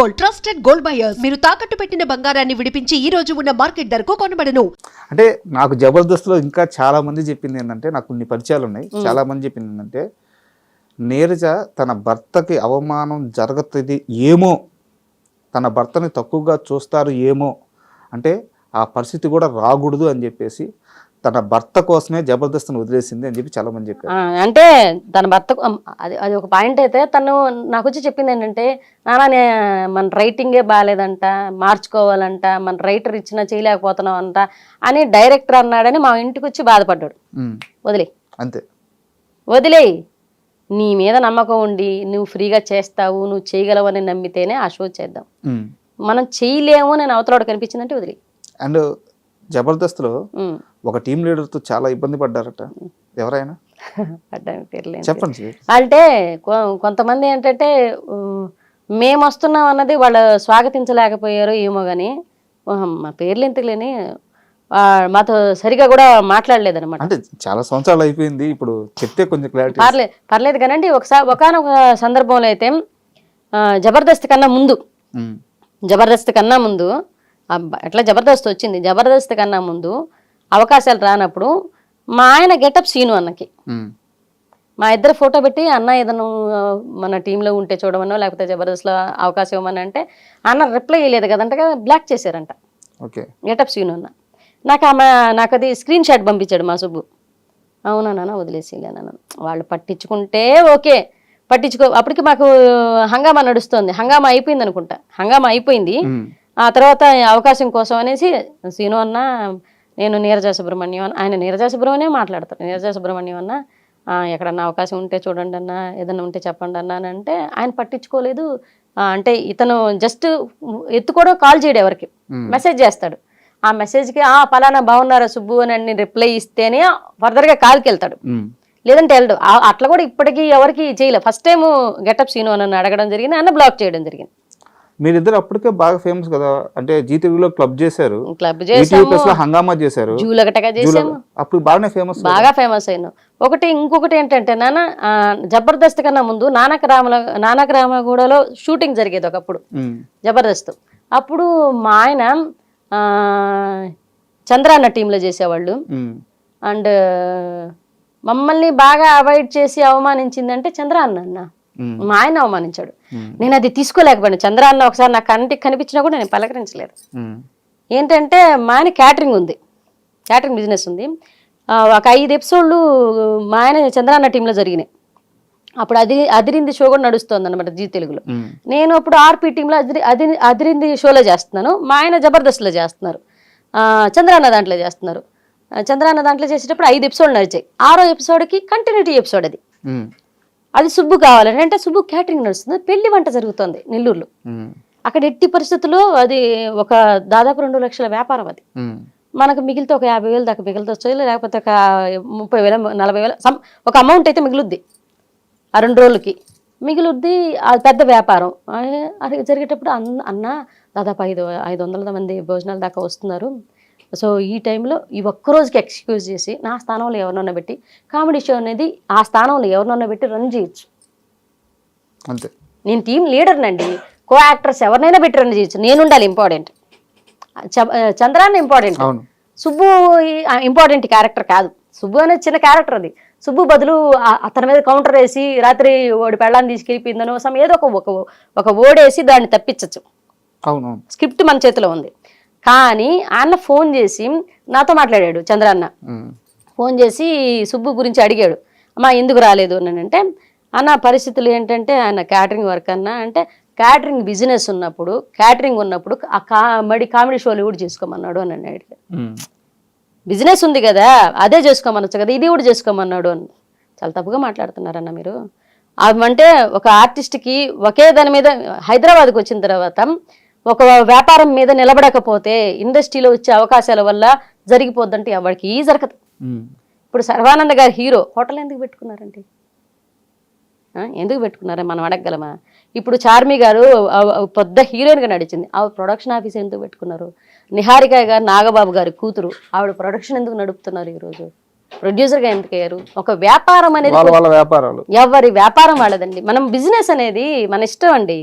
Gold trusted gold buyers. మీరు తాకట్టు పెట్టిన బంగారాన్ని విడిపించి ఈ రోజు ఉన్న మార్కెట్ ధరకు కొనబడను. అంటే నాకు జబర్దస్త్లో ఇంకా చాలా మంది చెప్పింది ఏంటంటే నాకు కొన్ని పరిచయాలు ఉన్నాయి. చాలా మంది చెప్పింది ఏంటంటే నీరజ తన భర్తకి అవమానం జరుగుతుంది ఏమో తన భర్తని తక్కువగా చూస్తారు ఏమో అంటే ఆ పరిస్థితి కూడా రాకూడదు అని చెప్పేసి తన భర్త కోసమే జబర్దస్త్ని వదిలేసింది అని చెప్పి చాలా మంది చెప్పారు అంటే తన భర్త అది అది ఒక పాయింట్ అయితే తను నాకు వచ్చి చెప్పింది ఏంటంటే నాన్న నే- మన రైటింగే బాగాలేదంట మార్చుకోవాలంట మన రైటర్ ఇచ్చినా చేయలేకపోతున్నాం అంట అని డైరెక్టర్ అన్నాడని మా ఇంటికి వచ్చి బాధపడ్డాడు. వదిలే. అంతే. వదిలేయ్ నీ మీద నమ్మకం ఉండి నువ్వు ఫ్రీగా చేస్తావు నువ్వు చేయగలవని నమ్మితేనే ఆ షో చేద్దాం. మనం చేయలేము అని అవతలోడు కనిపించిందంటే వదిలే. అండ్ జబర్దస్త్లో ఒక టీం లీడర్తో చాలా ఇబ్బంది పడ్డారట. ఎవరైనా? చెప్పండి. అంటే కొంతమంది ఏంటంటే మేము వస్తున్నాం అన్నది వాళ్ళు స్వాగతించలేకపోయారు ఏమో కానీ మా పేర్లు ఎంతలేని మాతో సరిగా కూడా మాట్లాడలేదన్నమాట. అంటే చాలా సంవత్సరాలు అయిపోయింది ఇప్పుడు చెప్తే కొంచెం క్లారిటీ పర్లేదు పర్లేదు కానండి ఒకసారి ఒకనొక సందర్భంలో అయితే జబర్దస్త్ కన్నా ముందు జబర్దస్త్ కన్నా ముందు ఎట్లా జబర్దస్త్ వచ్చింది. జబర్దస్త్ కన్నా ముందు అవకాశాలు రానప్పుడు మా ఆయన గెటప్ సీను అన్నకి. మా ఇద్దరు ఫోటో పెట్టి అన్న ఏదైనా మన టీంలో ఉంటే చూడమనో లేకపోతే జబర్దస్త్లో అవకాశం ఇవ్వమని అంటే అన్న రిప్లై ఇవ్వలేదు కదంట కదా బ్లాక్ చేశారంట. ఓకే. గెటప్ సీన్ అన్న. నాకు ఆమె నాకు అది స్క్రీన్ షాట్ పంపించాడు మా సుబ్బు. అవునా నాన్న వదిలేసిలేనా వాళ్ళు పట్టించుకుంటే ఓకే. పట్టించుకో అప్పటికి మాకు హంగామా నడుస్తుంది. హంగామా అయిపోయింది అనుకుంటా. హంగామా అయిపోయింది. ఆ తర్వాత అవకాశం కోసం అనేసి సీను అన్న నేను నీరజ సుబ్రహ్మణ్యం అన్న ఆయన నీరజ సుబ్రహ్మణ్యం మాట్లాడతారు. నీరజ సుబ్రహ్మణ్యం అన్న "ఆ, ఎక్కడన్నా అవకాశం ఉంటే చూడండి అన్న ఏదన్నా ఉంటే చెప్పండి అన్న అని అంటే ఆయన పట్టించుకోలేదు. అంటే ఇతను జస్ట్ ఎత్తుకోవడం కాల్ చేయడు ఎవరికి. మెసేజ్ చేస్తాడు. ఆ మెసేజ్కి ఆ పలానా బాగున్నారా సుబ్బు అని అన్ని రిప్లై ఇస్తేనే ఫర్దర్గా కాల్కి వెళ్తాడు. లేదంటే వెళ్ళడు. అట్లా కూడా ఇప్పటికీ ఎవరికి చేయలేదు ఫస్ట్ టైం గెటప్ సీను అని అడగడం జరిగింది. అన్న బ్లాక్ చేయడం జరిగింది. మీరిద్దరు అప్పటికే బాగా ఫేమస్ కదా. అంటే జీ తెలుగులో క్లబ్ చేశారు క్లబ్ చేసాము లో హంగామా చేశారు. జూలగటగా చేసాము అప్పుడు బాగానే ఫేమస్ బాగా ఫేమస్ అయినాం. ఒకటి ఇంకొకటి ఏంటంటే నాన్న జబర్దస్త్ కన్నా ముందు నానక రామల నానక రామగూడలో షూటింగ్ జరిగేది ఒకప్పుడు. జబర్దస్త్. అప్పుడు మా ఆయన ఆ, చంద్ర అన్న టీంలో చేసేవాళ్ళు. అండ్ మమ్మల్ని బాగా అవాయిడ్ చేసి అవమానించిందంటే చంద్ర అన్న అన్న. మా ఆయన అవమానించాడు. నేను అది తీసుకోలేకపోయాను. చంద్ర అన్న ఒకసారి నా కంటికి కనిపించినా కూడా నేను పలకరించలేదు. ఏంటంటే మా ఆయన క్యాటరింగ్ ఉంది. క్యాటరింగ్ బిజినెస్ ఉంది. ఒక ఐదు ఎపిసోడ్లు మా ఆయన చంద్రాన్న టీంలో జరిగినాయి. అప్పుడు అది అదిరింది షో కూడా నడుస్తుంది అనమాట జీ తెలుగులో. నేను అప్పుడు ఆర్పీ టీంలో అదిరి అది అదిరింది షోలో చేస్తున్నాను. మా ఆయన జబర్దస్త్లో చేస్తున్నారు. చంద్రాన్న దాంట్లో చేస్తున్నారు. చంద్రాన్న దాంట్లో చేసేటప్పుడు ఐదు ఎపిసోడ్లు నడిచాయి. ఆరో ఎపిసోడ్కి కంటిన్యూటీ ఎపిసోడ్ అది. అది సుబ్బు కావాలని. అంటే సుబ్బు క్యాటరింగ్ నడుస్తుంది. పెళ్ళి వంట జరుగుతుంది నెల్లూరులో. అక్కడ ఎట్టి పరిస్థితుల్లో అది ఒక దాదాపు రెండు లక్షల వ్యాపారం అది. మనకు మిగిలితే ఒక యాభై వేలు దాకా మిగులుతొచ్చు లేకపోతే ఒక ముప్పై వేల నలభై వేల ఒక అమౌంట్ అయితే మిగులుద్ది ఆ రెండు రోజులకి. మిగులుద్ది అది పెద్ద వ్యాపారం. అది జరిగేటప్పుడు అన్న అన్న దాదాపు ఐదు ఐదు వందల మంది భోజనాల దాకా వస్తున్నారు. సో ఈ టైంలో ఈ ఒక్క రోజుకి ఎక్స్క్యూజ్ చేసి నా స్థానంలో ఎవరినన్నా పెట్టి కామెడీ షో అనేది ఆ స్థానంలో ఎవరినన్నా పెట్టి రన్ చేయొచ్చు. అంతే. నేను టీం లీడర్నండి. కో యాక్టర్స్ ఎవరినైనా పెట్టి రన్ చేయొచ్చు. నేను ఉండాలి ఇంపార్టెంట్ చంద్రాన్ని ఇంపార్టెంట్. సుబ్బు ఇంపార్టెంట్ క్యారెక్టర్ కాదు. సుబ్బు అనేది చిన్న క్యారెక్టర్ అది. సుబ్బు బదులు అతని మీద కౌంటర్ వేసి రాత్రి ఓడి పెళ్ళాన్ని తీసుకెళ్ళిపోయిందనో సమ్ ఏదో ఒక ఒక ఓడేసి దాన్ని తప్పించచ్చు. స్క్రిప్ట్ మన చేతిలో ఉంది. కానీ అన్న ఫోన్ చేసి నాతో మాట్లాడాడు చంద్రన్న. ఫోన్ చేసి సుబ్బు గురించి అడిగాడు. అమ్మా ఎందుకు రాలేదు అని అంటే అన్న పరిస్థితులు ఏంటంటే ఆయన క్యాటరింగ్ వర్క్ అన్న అంటే క్యాటరింగ్ బిజినెస్ ఉన్నప్పుడు క్యాటరింగ్ ఉన్నప్పుడు ఆ కామెడీ కామెడీ షోలు కూడా చేసుకోమన్నాడు అని అన్నాడు. బిజినెస్ ఉంది కదా అదే చేసుకోమనొచ్చు కదా ఇది కూడా చేసుకోమన్నాడు అని. చాలా తప్పుగా మాట్లాడుతున్నారన్న మీరు. అంటే ఒక ఆర్టిస్ట్కి ఒకే దాని మీద హైదరాబాద్కి వచ్చిన తర్వాత ఒక వ్యాపారం మీద నిలబడకపోతే ఇండస్ట్రీలో వచ్చే అవకాశాల వల్ల జరిగిపోద్దంటే ఎవరికి జరగదు. ఉమ్. ఇప్పుడు సర్వానంద గారు హీరో హోటల్ ఎందుకు పెట్టుకున్నారండి? ఎందుకు పెట్టుకున్నారా మనం అడగగలమా? ఇప్పుడు చార్మి గారు పెద్ద హీరోయిన్గా నడిచింది. ఆవిడ ప్రొడక్షన్ ఆఫీస్ ఎందుకు పెట్టుకున్నారు? నిహారిక గారు నాగబాబు గారి కూతురు ఆవిడ ప్రొడక్షన్ ఎందుకు నడుపుతున్నారు ఈరోజు? ప్రొడ్యూసర్గా ఎందుకు అయ్యారు? ఒక వ్యాపారం అనేది ఎవరి వ్యాపారం వాళ్ళదండి. మనం బిజినెస్ అనేది మన ఇష్టం అండి.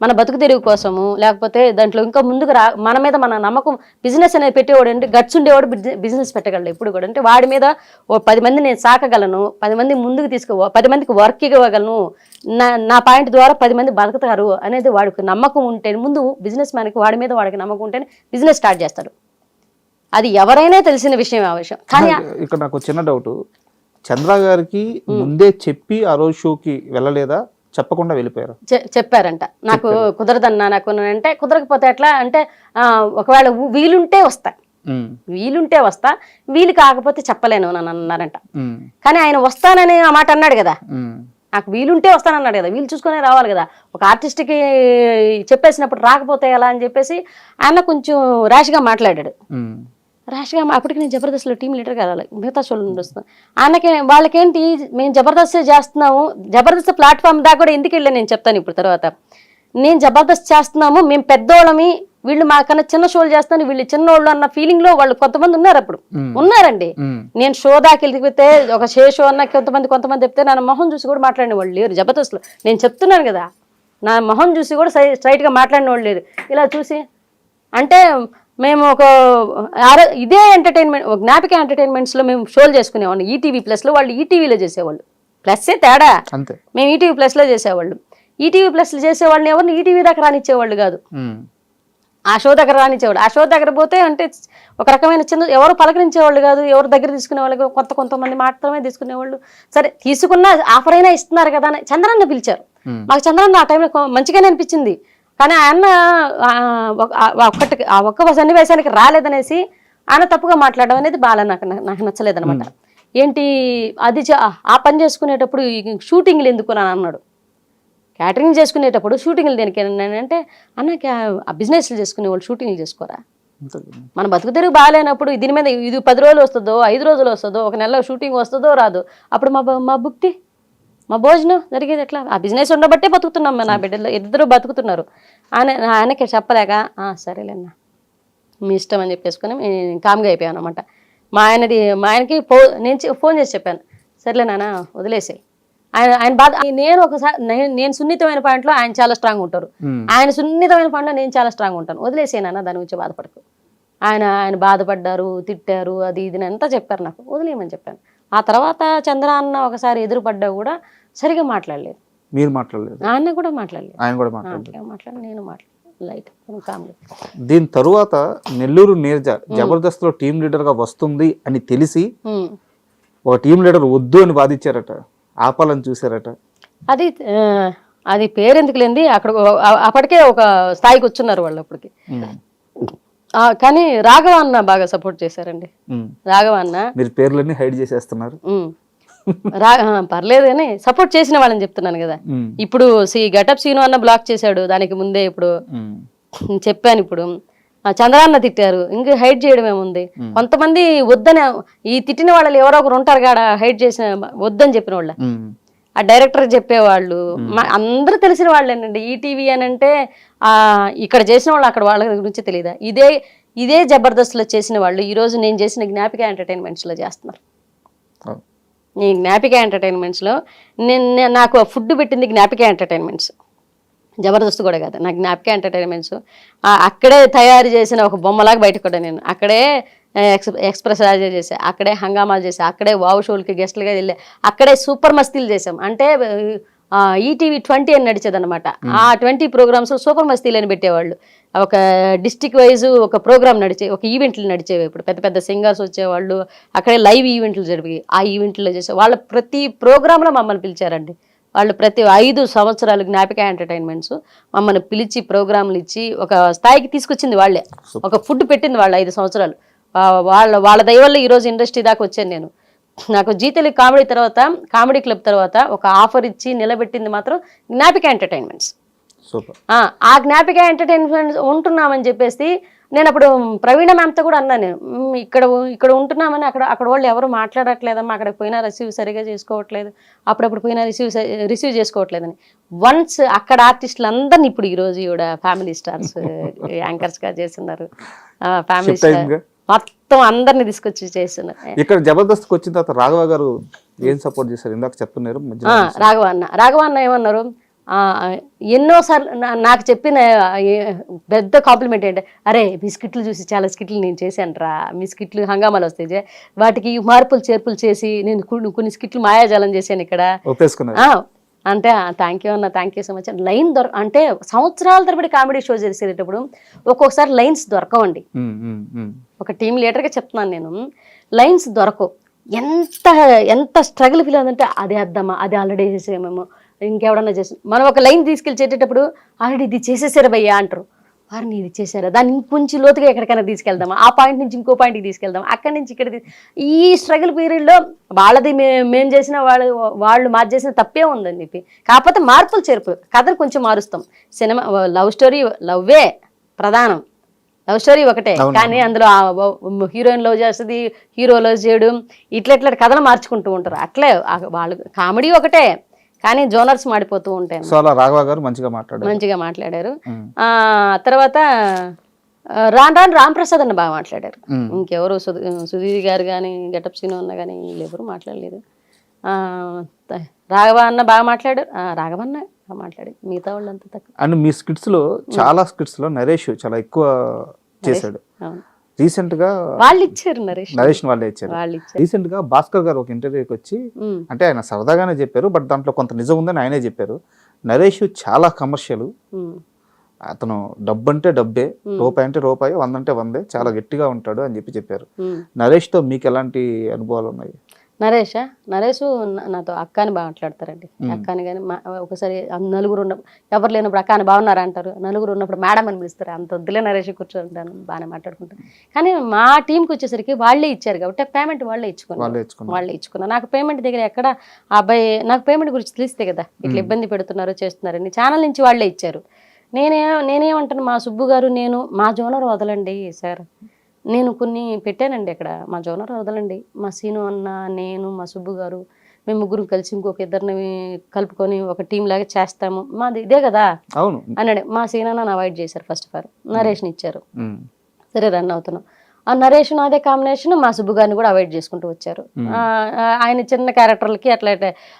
మన బతుకు తెరువు కోసము లేకపోతే దాంట్లో ఇంకా ముందుకు రా మన మీద మన నమ్మకం బిజినెస్ అనేది పెట్టేవాడు అంటే గట్స్ ఉండేవాడు బిజినెస్ పెట్టగలడు ఎప్పుడు కూడా. అంటే వాడి మీద ఓ పది మంది నేను సాకగలను పది మంది ముందుకు తీసుకో పది మందికి వర్క్ ఇవ్వగలను నా నా పాయింట్ ద్వారా పది మంది బతుకుతారు అనేది వాడికి నమ్మకం ఉంటే ముందు బిజినెస్ మ్యాన్కి వాడి మీద వాడికి నమ్మకం ఉంటేనే బిజినెస్ స్టార్ట్ చేస్తాడు. అది ఎవరైనా తెలిసిన విషయం ఆ విషయం. కానీ ఇక్కడ నాకు చిన్న డౌట్ చంద్ర గారికి ముందే చెప్పి ఆ రోజు షోకి వెళ్ళలేదా? చెప్పకుండా వెళ్ళిపోయారు. చెప్పారంట. నాకు కుదరదన్నా నాకు అంటే కుదరకపోతే ఎట్లా అంటే ఒకవేళ వీలుంటే వస్తా. వీలుంటే వస్తా. వీలు కాకపోతే చెప్పలేను అని అన్నారంట. కానీ ఆయన వస్తానని ఆ మాట అన్నాడు కదా. నాకు వీలుంటే వస్తానన్నాడు కదా. వీలు చూసుకునే రావాలి కదా. ఒక ఆర్టిస్ట్కి చెప్పేసినప్పుడు రాకపోతే ఎలా అని చెప్పేసి ఆయన కొంచెం ర్యాష్గా మాట్లాడాడు. ర్యాష్గా అప్పటికి నేను జబర్దస్త్లో టీం లీడర్ కావాలి మిగతా షోలు నుండి వస్తున్నాను ఆయనకి వాళ్ళకేంటి మేము జబర్దస్త్ చేస్తున్నాము జబర్దస్త్ ప్లాట్ఫామ్ దాకా కూడా ఎందుకు వెళ్ళాను నేను చెప్తాను ఇప్పుడు తర్వాత. నేను జబర్దస్త్ చేస్తున్నాము మేము పెద్దోళ్ళమి వీళ్ళు మాకన్నా చిన్న షోలు చేస్తాను వీళ్ళు చిన్నోళ్ళు అన్న ఫీలింగ్లో వాళ్ళు కొంతమంది ఉన్నారు అప్పుడు. ఉన్నారండి. నేను షో దాకా వెళ్ళిపోతే ఒక షే షో అన్న కొంతమంది కొంతమంది చెప్తే నా మొహం చూసి కూడా మాట్లాడిన వాళ్ళు లేరు జబర్దస్త్లో. నేను చెప్తున్నాను కదా నా మొహం చూసి కూడా సై- straight గా మాట్లాడిన వాళ్ళు లేరు. ఇలా చూసి అంటే మేము ఒక ఇదే ఎంటర్టైన్మెంట్ జ్ఞాపిక ఎంటర్టైన్మెంట్స్లో మేము షోలు చేసుకునేవాళ్ళం. ఈటీవీ ప్లస్లో వాళ్ళు ఈటీవీలో చేసేవాళ్ళు. ప్లస్సే తేడా? అంతే. మేము ఈటీవీ ప్లస్లో చేసేవాళ్ళు. ఈటీవీ ప్లస్లో చేసేవాళ్ళని ఎవరిని ఈటీవీ దగ్గర రానిచ్చేవాళ్ళు కాదు. ఆ షో దగ్గర రానిచ్చేవాడు ఆ షో దగ్గర పోతే అంటే ఒక రకమైన చిన్న ఎవరు పలకరించేవాళ్ళు కాదు. ఎవరు దగ్గర తీసుకునేవాళ్ళు కాదు. కొత్త కొంతమంది మాత్రమే తీసుకునేవాళ్ళు. సరే తీసుకున్న ఆఫర్ అయినా ఇస్తున్నారు కదా అని చంద్రన్న పిలిచారు. మాకు చంద్రన్న ఆ టైంలో మంచిగానే అనిపించింది. కానీ ఆయన ఒక్కటి ఆ ఒక్క సన్నివేశానికి రాలేదనేసి ఆయన తప్పుగా మాట్లాడడం అనేది బాగా నాకు నాకు నచ్చలేదన్నమాట. ఏంటి అది ఆ పని చేసుకునేటప్పుడు షూటింగ్లు ఎందుకు అని అన్నాడు. క్యాటరింగ్ చేసుకునేటప్పుడు షూటింగ్లు దేనికి అంటే అన్న ఆ బిజినెస్లు చేసుకునే వాళ్ళు షూటింగ్లు చేసుకోరా? మన బతుకు తెరుగు బాగాలేనప్పుడు దీని మీద ఇది పది రోజులు వస్తుందో ఐదు రోజులు వస్తుందో ఒక నెలలో షూటింగ్ వస్తుందో రాదు. అప్పుడు మా మా బుక్తి మా భోజనం జరిగేది ఎట్లా? ఆ బిజినెస్ ఉండబట్టే బతుకుతున్నాం నా బిడ్డలు ఇద్దరు బతుకుతున్నారు. ఆయన ఆయనకి చెప్పలేక "ఆ, సరేలేన్నా మీ ఇష్టం అని చెప్పేసుకొని కామ్గా అయిపోయాను అనమాట మా ఆయనది మా ఆయనకి ఫో నేను ఫోన్ చేసి చెప్పాను. సర్లే నాన్న వదిలేసాయి. ఆయన ఆయన బాధ నేను ఒకసారి నేను- నేను సున్నితమైన పాయింట్లో ఆయన చాలా స్ట్రాంగ్ ఉంటారు. ఉమ్. ఆయన సున్నితమైన పాయింట్లో నేను చాలా స్ట్రాంగ్ ఉంటాను. వదిలేసాయి నాన్న దాని గురించి బాధపడకు. ఆయన ఆయన బాధపడ్డారు తిట్టారు అది ఇది అంతా చెప్పారు నాకు. వదిలేయమని చెప్పాను. ఆ తర్వాత చంద్ర అన్న ఒకసారి ఎదురుపడ్డా కూడా సరిగా మాట్లాడలేదు. మీరు మాట్లాడలేదు? ఆయన కూడా మాట్లాడలేదు. ఆయన కూడా మాట్లాడలేదు. మాట్లాడి నేను మాట్లాడలేదు. లైట్ దీని తరువాత నెల్లూరు నీరజ జబర్దస్త్లో టీం లీడర్గా వస్తుంది అని తెలిసి. ఒక టీం లీడర్ వద్దు అని బాధించారట ఆపాలని చూసారట అది అది పేరెందుకు లేనిది అక్కడ అప్పటికే ఒక స్థాయికి వచ్చున్నారు వాళ్ళు అప్పటికి. కానీ రాఘవ అన్న బాగా సపోర్ట్ చేశారండి. రాఘవ అన్న. మీరు పేర్లన్నీ హైడ్ చేసేస్తున్నారు. రా పర్లేదు కానీ సపోర్ట్ చేసిన వాళ్ళని చెప్తున్నాను కదా. ఇప్పుడు సి గటప్ సీను అన్న బ్లాక్ చేశాడు దానికి ముందే ఇప్పుడు. చెప్పాను ఇప్పుడు చంద్రాన్న తిట్టారు ఇంకా హైడ్ చేయడం ఏముంది కొంతమంది వద్దని ఈ తిట్టిన వాళ్ళు ఎవరో ఒకరు ఉంటారు కాడ హైడ్ చేసిన వద్దని చెప్పిన వాళ్ళ. ఆ డైరెక్టర్ చెప్పేవాళ్ళు అందరూ తెలిసిన వాళ్ళేనండి ఈటీవీ అని అంటే ఆ ఇక్కడ చేసిన వాళ్ళు అక్కడ వాళ్ళ గురించి తెలియదా ఇదే ఇదే జబర్దస్త్లో చేసిన వాళ్ళు ఈ రోజు నేను చేసిన జ్ఞాపిక ఎంటర్టైన్మెంట్స్లో చేస్తున్నారు. ఈ జ్ఞాపిక ఎంటర్టైన్మెంట్స్లో నేను నాకు ఫుడ్ పెట్టింది జ్ఞాపిక ఎంటర్టైన్మెంట్స్ జబర్దస్త్ కూడా కాదు నాకు జ్ఞాపిక ఎంటర్టైన్మెంట్స్ అక్కడే తయారు చేసిన ఒక బొమ్మలాగా బయటకు కూడా నేను. అక్కడే ఎక్స్ ఎక్స్ప్రెస్ రాజా చేసా అక్కడే హంగామాలు చేసా అక్కడే వావు షోలకి గెస్ట్లుగా వెళ్ళా అక్కడే సూపర్ మస్తీలు చేసాం. అంటే ఈటీవీ ట్వంటీ అని నడిచేదన్నమాట. ఆ ట్వంటీ ప్రోగ్రామ్స్ సూపర్ మస్తీలు అని పెట్టేవాళ్ళు. ఒక డిస్టిక్ వైజ్ ఒక ప్రోగ్రామ్ నడిచే ఒక ఈవెంట్లు నడిచేవి ఇప్పుడు. పెద్ద పెద్ద సింగర్స్ వచ్చేవాళ్ళు అక్కడే లైవ్ ఈవెంట్లు జరిపి ఆ ఈవెంట్లో చేసే వాళ్ళ ప్రతి ప్రోగ్రాంలో మమ్మల్ని పిలిచారండి. వాళ్ళు ప్రతి ఐదు సంవత్సరాలు జ్ఞాపిక ఎంటర్టైన్మెంట్స్ మమ్మల్ని పిలిచి ప్రోగ్రాంలు ఇచ్చి ఒక స్థాయికి తీసుకొచ్చింది వాళ్ళే. ఒక ఫుడ్ పెట్టింది వాళ్ళు ఐదు సంవత్సరాలు. వాళ్ళ వాళ్ళ దయ వల్ల ఈరోజు ఇండస్ట్రీ దాకా వచ్చాను నేను. నాకు జీతలి కామెడీ తర్వాత కామెడీ క్లబ్ తర్వాత ఒక ఆఫర్ ఇచ్చి నిలబెట్టింది మాత్రం జ్ఞాపిక ఎంటర్టైన్మెంట్స్. ఆ, ఆ జ్ఞాపిక ఎంటర్టైన్మెంట్ ఉంటున్నామని చెప్పేసి నేను అప్పుడు ప్రవీణ మ్యామ్తో కూడా అన్నాను. నేను "మ్మ్, ఇక్కడ ఇక్కడ ఉంటున్నామని అక్కడ అక్కడ వాళ్ళు ఎవరు మాట్లాడట్లేదమ్మా అక్కడికి పోయినా రిసీవ్ సరిగా చేసుకోవట్లేదు అప్పుడప్పుడు పోయినా రిసీవ్ రిసీవ్ చేసుకోవట్లేదని. వన్స్ అక్కడ ఆర్టిస్టులు అందరిని ఇప్పుడు ఈరోజు ఈవిడ ఫ్యామిలీ స్టార్స్ యాంకర్స్గా చేస్తున్నారు. Family star? మొత్తం అందరిని తీసుకొచ్చి చేస్తున్నారు. ఇక్కడ జబర్దస్త్కి వచ్చిన తర్వాత రాఘవ గారు ఏం సపోర్ట్ చేశారు? ఇందాక చెప్తున్నారు రాఘవ అన్న. రాఘవ అన్న ఏమన్నారు? ఎన్నోసార్లు నాకు చెప్పిన పెద్ద కాంప్లిమెంట్ ఏంటంటే అరే మీ స్కిట్లు చూసి చాలా స్కిట్లు నేను చేశాను రా. మీ స్కిట్లు హంగామాలు వస్తాయి. వాటికి మార్పులు చేర్పులు చేసి నేను కొన్ని- స్కిట్లు మాయాజాలం చేశాను ఇక్కడ. అంటే థ్యాంక్ యూ అన్న thank you so much line దొర అంటే సంవత్సరాల తరబడి కామెడీ షో చేసేటప్పుడు ఒక్కొక్కసారి లైన్స్ దొరకవండి. ఒక టీం లీడర్గా చెప్తున్నాను నేను. లైన్స్ దొరకవు ఎంత ఎంత స్ట్రగుల్ ఫీల్ అవుతుందంటే అది వేద్దామా అది ఆల్రెడీ చేసేమేమో ఇంకెవడన్నా చేసి మనం ఒక లైన్ తీసుకెళ్ళి చేసేటప్పుడు ఆల్రెడీ ఇది చేసేసారు భయ్యా అంటారు. వారిని ఇది చేశారా దాన్ని ఇంకొంచెం లోతుగా ఎక్కడికైనా తీసుకెళ్దామా? ఆ పాయింట్ నుంచి ఇంకో పాయింట్కి తీసుకెళ్దాం అక్కడి నుంచి ఇక్కడ ఈ స్ట్రగుల్ పీరియడ్లో వాళ్ళది మే మేము చేసిన వాళ్ళు వాళ్ళు మాది చేసిన తప్పే ఉందని చెప్పి. కాకపోతే మార్పులు చేర్పులు కథలు కొంచెం మారుస్తాం. సినిమా లవ్ స్టోరీ లవ్వే ప్రధానం. లవ్ స్టోరీ ఒకటే. కానీ అందులో హీరోయిన్ లవ్ చేస్తుంది హీరో లవ్ చేయడం ఇట్లా ఇట్లా కథలు మార్చుకుంటూ ఉంటారు. అట్లే వాళ్ళు కామెడీ ఒకటే. కానీ జోనర్స్ మాడిపోతూ ఉంటాయి సో అలా రాఘవ గారు మంచిగా మాట్లాడారు. మంచిగా మాట్లాడారు. ఆ తర్వాత రాను రాను రామ్ ప్రసాద్ అన్న బాగా మాట్లాడారు. ఇంకెవరు? సుధీ సుధీర్ గారు కానీ గెటప్ సీను అన్న కానీ ఎవరు మాట్లాడలేదు రాఘవ అన్న బాగా మాట్లాడారు. ఆ, రాఘవ అన్న బాగా మాట్లాడారు. మిగతా వాళ్ళంతా తక్కువ. అండ్ మీ స్కిట్స్లో చాలా స్కిట్స్లో నరేష్ చాలా ఎక్కువ చేశాడు. అవును. రీసెంట్గా వాళ్ళు ఇచ్చారు నరేష్ నరేష్ వాళ్ళే ఇచ్చారు. రీసెంట్గా భాస్కర్ గారు ఒక ఇంటర్వ్యూకి వచ్చి అంటే ఆయన సరదాగానే చెప్పారు బట్ దాంట్లో కొంత నిజం ఉందని ఆయనే చెప్పారు. నరేష్ చాలా కమర్షియల్. అతను డబ్బు అంటే డబ్బే రూపాయి అంటే రూపాయి వంద అంటే వందే చాలా గట్టిగా ఉంటాడు అని చెప్పి చెప్పారు. నరేష్తో మీకు ఎలాంటి అనుభవాలు ఉన్నాయి? నరేషా? నరేష్ నాతో అక్క అని బాగా మాట్లాడతారండి. అక్క అని కానీ మా ఒకసారి నలుగురు ఉన్న ఎవరు లేనప్పుడు అక్క అని బాగున్నారా అంటారు. నలుగురు ఉన్నప్పుడు మేడం అని పిలుస్తారు. అంత వద్దులే నరేష్ కూర్చోంటాను బాగానే మాట్లాడుకుంటాను కానీ మా టీంకి వచ్చేసరికి వాళ్ళే ఇచ్చారు కాబట్టి పేమెంట్ వాళ్ళే ఇచ్చుకున్నారు. వాళ్ళే ఇచ్చుకున్నారు. నాకు పేమెంట్ దగ్గర ఎక్కడ అబ్బాయి నాకు పేమెంట్ గురించి తెలిస్తే కదా ఇట్లా ఇబ్బంది పెడుతున్నారు చేస్తున్నారని ఛానల్ నుంచి వాళ్ళే ఇచ్చారు. నేనే నేనేమంటాను మా సుబ్బు గారు నేను మా జోనర్ వదలండి సార్. నేను కొన్ని పెట్టానండి అక్కడ. మా జోనర్ వదలండి. మా సీను అన్న నేను మా సుబ్బు గారు మేము ముగ్గురు కలిసి ఇంకొక ఇద్దరిని కలుపుకొని ఒక టీం లాగా చేస్తాము. మాది ఇదే కదా? అవును. అన్నాడు. మా సీన్ అన్న అవాయిడ్ చేశారు ఫస్ట్ ఆఫ్ ఆల్ నరేష్ని ఇచ్చారు. సరే రన్ అవుతున్నాం. ఆ నరేష్ అదే కాంబినేషన్ మా సుబ్బు గారిని కూడా అవాయిడ్ చేసుకుంటూ వచ్చారు. ఆయన చిన్న క్యారెక్టర్లకి అట్లా.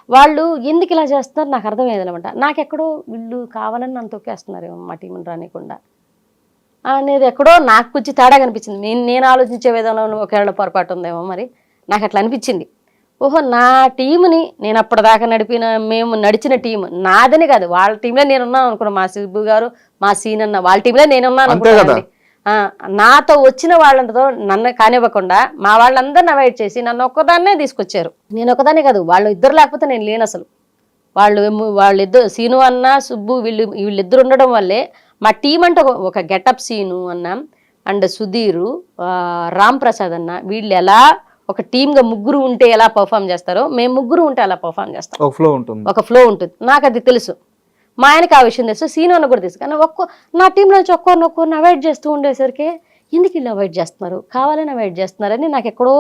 వాళ్ళు ఎందుకు ఇలా చేస్తున్నారు? నాకు అర్థమయ్యేది అనమాట నాకెక్కడో వీళ్ళు కావాలని నన్ను తొక్కేస్తున్నారు మా టీంని రానికుండా అనేది ఎక్కడో నాకు కొంచెం తేడా కనిపించింది నేను నేను ఆలోచించే విధానంలో ఒకవేళ పొరపాటు ఉందేమో మరి. నాకు అట్లా అనిపించింది. ఓహో నా టీంని నేను అప్పటిదాకా నడిపిన మేము నడిచిన టీం నాదని కాదు. వాళ్ళ టీంలో నేను ఉన్నాను అనుకున్నా మా సిబ్బు గారు మా సీన్ అన్న వాళ్ళ టీంలో నేను ఉన్నాను అంతే కదా. అనుకున్నానండి ఆ, నాతో వచ్చిన వాళ్ళతో నన్ను కానివ్వకుండా మా వాళ్ళందరిని అవాయిడ్ చేసి నన్ను ఒక్కదాన్నే తీసుకొచ్చారు. నేను ఒకదాన్నే కాదు వాళ్ళు ఇద్దరు లేకపోతే నేను లేను అసలు. వాళ్ళు వాళ్ళిద్దరు సీను అన్న సుబ్బు వీళ్ళు వీళ్ళిద్దరు ఉండడం వల్లే మా టీం అంటే ఒక- గెటప్ సీను అన్న అండ్ సుధీరు రామ్ ప్రసాద్ అన్న వీళ్ళు ఎలా ఒక టీమ్గా ముగ్గురు ఉంటే ఎలా పర్ఫామ్ చేస్తారో మేము ముగ్గురు ఉంటే అలా పర్ఫామ్ చేస్తాం. ఒక ఫ్లో ఉంటుంది. ఒక ఫ్లో ఉంటుంది. నాకు అది తెలుసు. మా ఆయనకి ఆ విషయం తెలుసు. సీను అన్న కూడా తెలుసు. కానీ ఒక్కో నా టీంలో నుంచి ఒక్కొరిని ఒక్కొరిని అవాయిడ్ చేస్తూ ఉండేసరికి ఎందుకు ఇలా అవాయిడ్ చేస్తున్నారు? కావాలని అవాయిడ్ చేస్తున్నారని నాకు ఎక్కడో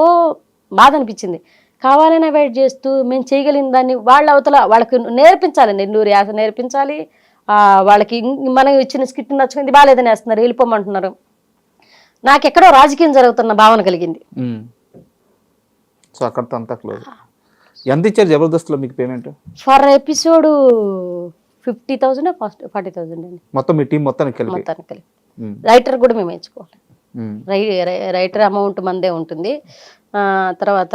బాధ అనిపించింది. కావాలని అవాయిడ్ చేస్తూ మేము చేయగలిగిన దాన్ని వాళ్ళ అవతల వాళ్ళకి నేర్పించాలి. నెల్లూరు యాస నేర్పించాలి. వాళ్ళకి మనం ఇచ్చిన స్కిట్ నచ్చుకుంది బాగాలేదని వేస్తున్నారు వెళ్ళిపోమంటున్నారు. నాకు ఎక్కడో రాజకీయం జరుగుతున్న భావన కలిగింది. సో అక్కడితో అంతా క్లోజ్. ఎంత ఇచ్చారు జబర్దస్త్లో మీకు payment? Per episode fifty thousand first forty thousand అండి. మొత్తం మీ టీం మొత్తానికి కలిపి? మొత్తానికి కలిపి. రైటర్ కూడా మేము ఎంచుకోవాలి. రైటర్ అమౌంట్ మందే ఉంటుంది. ఆ, తర్వాత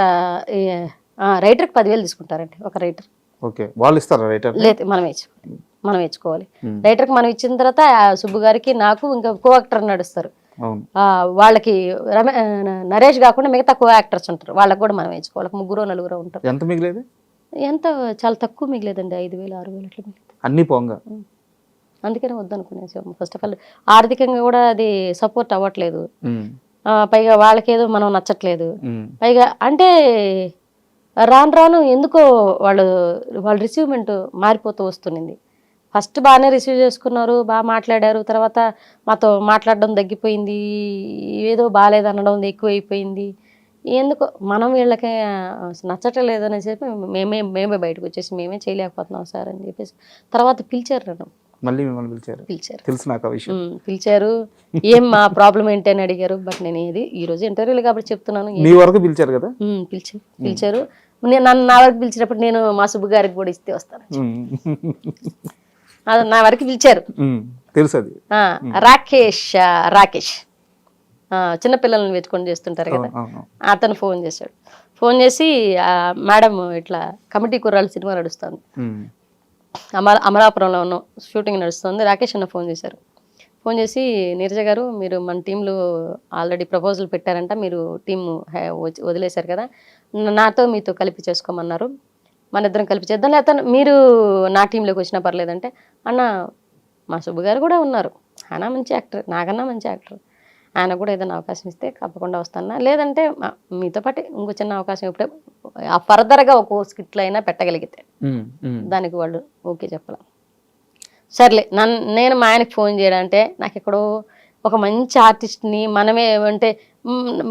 రైటర్కి పదివేలు తీసుకుంటారండి ఒక రైటర్. ఓకే. వాళ్ళు ఇస్తారా రైటర్? లేదు మనం వేసుకోవాలి మనం Hmm. రైటర్కి మనం ఇచ్చిన తర్వాత సుబ్బు గారికి నాకు ఇంకా కో యాక్టర్ నడుస్తారు వాళ్ళకి నరేష్ కాకుండా మిగతా కో యాక్టర్స్ ఉంటారు. వాళ్ళకి కూడా మనం వేసుకోవాలి. ముగ్గురు నలుగురు ఉంటారు. ఎంత మిగిలేదు? ఎంత? చాలా తక్కువ మిగిలేదండి. ఐదు వేలు ఆరు వేలు అట్లా మిగిలేదు. అన్ని పోంగా. అందుకనే వద్దనుకునేసాము ఫస్ట్ ఆఫ్ ఆల్ ఆర్థికంగా కూడా అది సపోర్ట్ అవ్వట్లేదు. పైగా వాళ్ళకేదో మనం నచ్చట్లేదు. పైగా అంటే రాను రాను ఎందుకో వాళ్ళు వాళ్ళ రిసీవ్మెంట్ మారిపోతూ వస్తుంది ఫస్ట్ బాగానే రిసీవ్ చేసుకున్నారు బాగా మాట్లాడారు. తర్వాత మాతో మాట్లాడడం తగ్గిపోయింది ఏదో బాగాలేదు అనడం ఎక్కువైపోయింది. ఎందుకో మనం వీళ్ళకి నచ్చటలేదు అనేసి చెప్పి మేమే మేమే బయటకు వచ్చేసి మేమే చేయలేకపోతున్నాం సార్ అని చెప్పేసి తర్వాత పిలిచారు నన్ను. మళ్ళీ మిమ్మల్ని పిలిచారు? పిలిచారు. తెలుసు నాకు విషయం. పిలిచారు. ఏం మా ప్రాబ్లం ఏంటి అని అడిగారు. బట్ నేను ఏది ఈ రోజు ఇంటర్వ్యూలు కాబట్టి చెప్తున్నాను. మీ వరకు పిలిచారు కదా? పిలిచారు. పిలిచారు. నేను నన్ను నా వరకు పిలిచినప్పుడు నేను మా సుబ్బు గారికి కూడా ఇస్తే వస్తాను నా వరకు పిలిచారు. తెలుసు అది రాకేష్ రాకేష్. చిన్నపిల్లల్ని వెతుకొని చేస్తుంటారు కదా. అతను ఫోన్ చేశాడు. ఫోన్ చేసి మేడం ఇట్లా కమిటీ కుర్రాళ్ళు సినిమా నడుస్తుంది. ఉమ్, అమల అమలాపురంలో ఉన్న షూటింగ్ నడుస్తుంది. రాకేష్ అన్న ఫోన్ చేశారు. ఫోన్ చేసి నీరజ గారు మీరు మన టీంలో ఆల్రెడీ ప్రపోజల్ పెట్టారంట. మీరు టీం వదిలేశారు కదా. నాతో మీతో కలిపి చేసుకోమన్నారు. మన ఇద్దరం కలిపి చేద్దాం. లేకపోతే మీరు నా టీంలోకి వచ్చినా పర్లేదంటే అన్న మా సుబ్బు గారు కూడా ఉన్నారు. ఆయన మంచి యాక్టర్ నాకన్నా మంచి యాక్టర్. ఆయన కూడా ఏదైనా అవకాశం ఇస్తే తప్పకుండా వస్తాను లేదంటే మా- మీతో పాటు ఇంకో చిన్న అవకాశం ఇప్పుడే ఫర్దర్గా ఒక స్కిట్లు అయినా పెట్టగలిగితే. దానికి వాళ్ళు ఓకే చెప్పాల. సర్లే నన్ను నేను మా ఆయనకి ఫోన్ చేయడం అంటే నాకు ఎక్కడో ఒక మంచి ఆర్టిస్ట్ని మనమే అంటే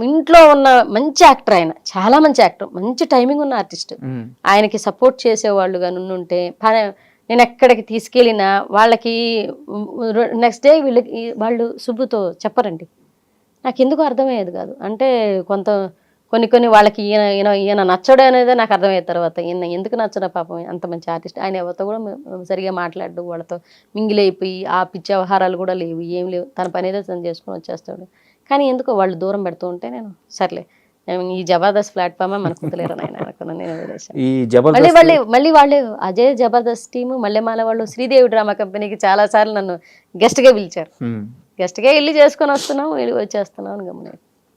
ఇంట్లో ఉన్న మంచి యాక్టర్ ఆయన. చాలా మంచి యాక్టర్. మంచి టైమింగ్ ఉన్న ఆర్టిస్ట్ ఆయనకి సపోర్ట్ చేసేవాళ్ళు కానీ ఉంటే నేను ఎక్కడికి తీసుకెళ్ళినా వాళ్ళకి నెక్స్ట్ డే వీళ్ళకి వాళ్ళు సుబ్బుతో చెప్పరండి. నాకు ఎందుకు అర్థమయ్యేది కాదు. అంటే కొంత కొన్ని కొన్ని వాళ్ళకి ఈయన ఈయన ఈయన నచ్చడు అనేది నాకు అర్థమయ్యే తర్వాత. ఈయన ఎందుకు నచ్చడం పాపం అంత మంచి ఆర్టిస్ట్ ఆయన ఎవరితో కూడా సరిగా మాట్లాడు వాళ్ళతో మింగిల్ అయిపోయి ఆ పిచ్చి వ్యవహారాలు కూడా లేవు. ఏం లేవు. తన పని ఏదో తను చేసుకొని వచ్చేస్తాడు. కానీ ఎందుకో వాళ్ళు దూరం పెడుతూ ఉంటే నేను సర్లే ఈ జబర్దస్త్ ప్లాట్ఫామ్ మనకు కుదలేరు ఆయన అనుకున్నాను నేను ఈ మళ్ళీ వాళ్ళు మళ్ళీ వాళ్ళు అజయ్ జబర్దస్త్ టీము మల్లెమాల వాళ్ళు శ్రీదేవి డ్రామా కంపెనీకి చాలా సార్లు నన్ను guest గా పిలిచారు. Guest గా వెళ్ళి చేసుకొని వస్తున్నాం వెళ్ళి వచ్చేస్తున్నాం అని గమనించాను.